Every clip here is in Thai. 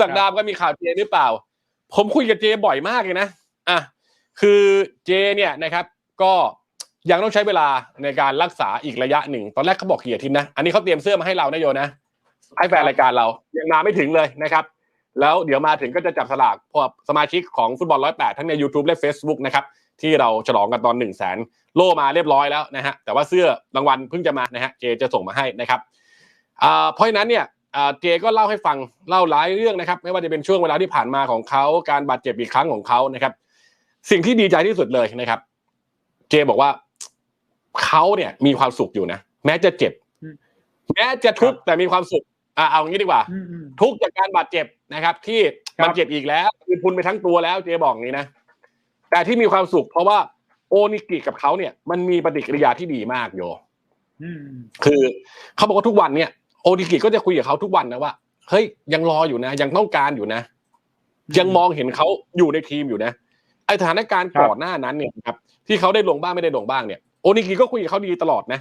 สักดามก็มีข่าวเจหรือเปล่า ผมคุยกับเจบ่อยมากเลยนะ อะ คือเจเนี่ยนะครับ ก็ยังต้องใช้เวลาในการรักษาอีกระยะหนึ่ง ตอนแรกเขาบอกเกียรทินนะ อันนี้เขาเตรียมเสื้อมาให้เรานะโยนะ ให้แฟนรายการเรา ยังมาไม่ถึงเลยนะครับ แล้วเดี๋ยวมาถึงก็จะจับสลากพวกสมาชิกของฟุตบอลร้อยแปดทั้งใน YouTube และ Facebook นะครับ ที่เราฉลองกันตอนหนึ่งแสนโล่มาเรียบร้อยแล้วนะฮะ แต่ว่าเสื้อรางวัลเพิ่งจะมานะฮะ เจจะส่งมาให้นะครับ อ่า เพราะฉะนั้นเนี่ย เจก็เล่าให้ฟังเล่าหลายเรื่องนะครับ ไม่ว่าจะเป็นช่วงเวลาที่ผ่านมาของเขาการบาดเจ็บอีกครั้งของเขานะครับ สิ่งที่ดีใจที่สุดเลยนะครับ เจบอกว่าเขาเนี่ยมีความสุขอยู่นะแม้จะเจ็บอืมแม้จะทุกข์แต่มีความสุขอ่าเอางี้ดีกว่าอืมอืมทุกข์จากการบาดเจ็บนะครับ ที่ครับมันเจ็บอีกแล้วคือพุนไปทั้งตัวแล้วเจบอกอย่างนี้นะแต่ที่มีความสุข เพราะว่าโอนิกิกับเขาเนี่ย มันมีปฏิกิริยาที่ดีมากโยอืมอืมคือเขาบอกว่าทุกวันเนี่ย โอนิกิก็จะคุยกับเขาทุกวันนะว่าเฮ้ยยังรออยู่นะ ยังต้องการอยู่นะ ยังมองเห็นเขาอยู่ในทีมอยู่นะไอสถานการณ์ก่อนหน้านั้นเนี่ยครับ ที่เขาได้ลงบ้างไม่ได้ลงบ้างเนี่ยโอนิกิก็คุยกับเขาดีตลอดนะ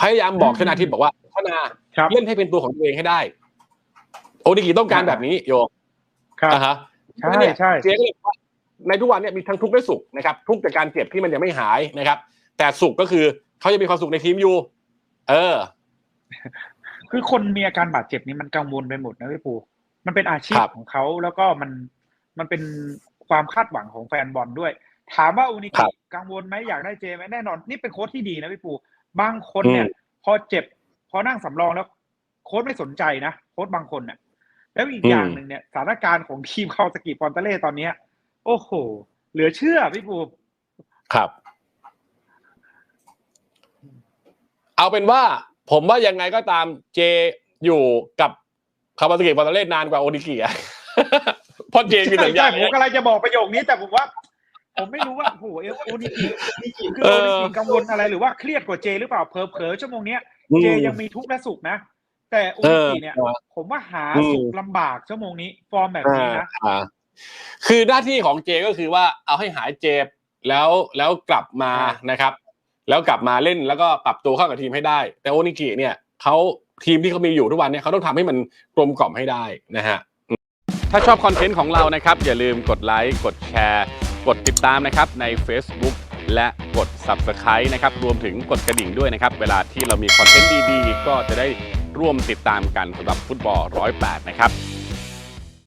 พยายามบอกชนาทิพย์บอกว่าชนาครับเล่นให้เป็นตัวของตัวเองให้ได้ โอนิกิต้องการแบบนี้โยครับอ่าฮะใช่เนี่ยใช่เจ๊ก็เลยบอกว่าในทุกวันเนี่ยมีทั้งทุกข์และสุขนะครับ ทุกข์จากการเจ็บที่มันยังไม่หายนะครับ แต่สุขก็คือเขายังมีความสุขในทีมอยู่ เออ คือคนมีอาการบาดเจ็บนี้มันกังวลไปหมดนะพี่ปูมันเป็นอาชีคพรับของเขาแล้วก็มันมันเป็นความคาดหวังของแฟนบอลด้วย ถามว่าอุนิครักิบกังวลไหมอยากได้เจไหมแน่นอน นี่เป็นโค้ชที่ดีนะพี่ปูบางคนเนี่ยอืมพอเจ็บ พอนั่งสำรองแล้ว โค้ชไม่สนใจนะโค้ชบางคนเนี่ยแล้วอีกอืมอย่างหนึ่งเนี่ยสถานการณ์ของทีมคาวสกิปอนเตเล่ตอนเนี้ย โอ้โห เหลือเชื่อพี่ปูครับ เอาเป็นว่า ผมว่ายังไงก็ตามเจอยู่กับคาบาสกิฟอร์ตาเล่นานกว่าโอนิกิอะเพราะเจมีสัญญาใช่ผมกำลังจะบอกประโยคนี้แต่ผมว่า ผมไม่รู้ว่าโอ้โหเอฟโอนิกิคือเอโออนิกิกังวลอะไรหรือว่าเครียดกว่าเจหรือเปล่าเผลอๆชั่วโมงเนี้ยเจยังมีทุกข์และสุขนะแต่โอนิกิเนี่ยเออผมว่าหาอืมสุขลำบากชั่วโมงนี้ฟอร์มแบบนี้นะอ่าคือหน้าที่ของเจก็คือว่าเอาให้หายเจ็บแล้วแล้วกลับมาใช่นะครับ แล้วกลับมาเล่นแล้วก็ปรับตัวเข้ากับทีมให้ได้ แต่โอนิกิเนี่ยเขาทีมที่เขามีอยู่ทุกวันเนี่ยเขาต้องทำให้มันกลมกล่อมให้ได้นะฮะถ้าชอบคอนเทนต์ของเรานะครับ อย่าลืมกดไลค์กดแชร์กดติดตามนะครับใน Facebook และกด Subscribe นะครับรวมถึงกดกระดิ่งด้วยนะครับ เวลาที่เรามีคอนเทนต์ดีๆ ก็จะได้ร่วมติดตามกันสำหรับฟุตบอล108 นะครับ